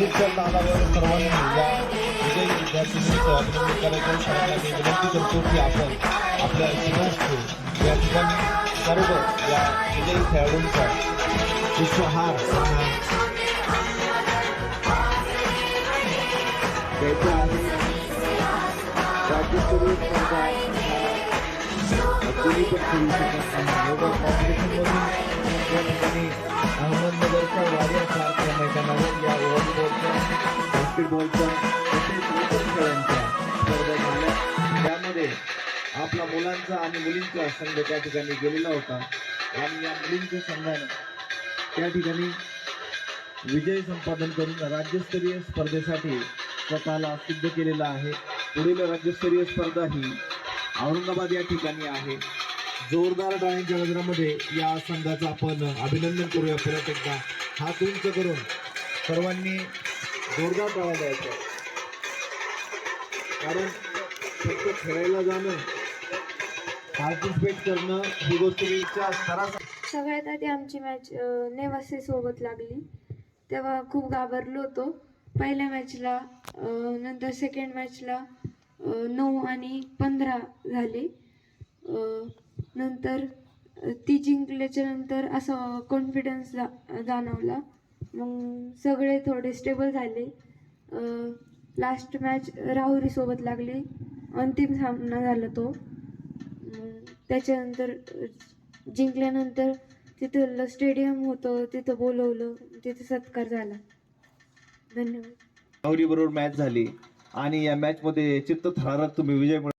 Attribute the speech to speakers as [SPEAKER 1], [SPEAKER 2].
[SPEAKER 1] सर्वांनी या विजयी विद्यार्थिनींचं अभिनंदन करायचं शाळांना विनंती करतो की आपण आपल्या शिवस्थ या ठिकाणी सर्व या विजयी खेळाडूंचा. विश्वहार द्यायचा आहे राज्यस्तरीय स्पर्धा कोणी पण खेळू शकत नाही एवढं कॉम्पिटिशनमधून या ठिकाणी अहमदनगरच्या बास्केटबॉलच्या तसेच इतर खेळांच्या स्पर्धा झाल्या. त्यामध्ये आपला मुलांचा आणि मुलींचा संघ त्या ठिकाणी गेलेला होता. आणि या मुलींच्या संघाने त्या ठिकाणी विजय संपादन करून राज्यस्तरीय स्पर्धेसाठी स्वतःला सिद्ध केलेला आहे. पुढील राज्यस्तरीय स्पर्धा ही औरंगाबाद या ठिकाणी आहे. जोरदार टाळ्यांच्या गजरामध्ये या संघाचं आपण अभिनंदन करूया. परत एकदा हात उंच करून सर्वांनी जोरदार टाळा द्यायचा कारण फक्त खेळायला जाणं पार्टिसिपेट करणं ही गोष्ट स्तरासाठी
[SPEAKER 2] सगळ्यात आधी आमची मॅच नेवासे सोबत लागली. तेव्हा खूप घाबरलो होतो. पहिल्या मॅचला नंतर सेकंड मॅचला नऊ आणि पंधरा झाले. नंतर ती जिंकल्याच्या नंतर असं कॉन्फिडन्स जा जाणवला. मग सगळे थोडे स्टेबल झाले. लास्ट मॅच राहुरीसोबत लागली. अंतिम सामना झाला तो. त्याच्यानंतर जिंकल्यानंतर तिथलं स्टेडियम होतं तिथं बोलवलं तिथे सत्कार झाला. धन्यवाद.
[SPEAKER 1] बरोबर मॅच झाली. आणि या मॅचमध्ये चित्त थरारक तुम्ही विजय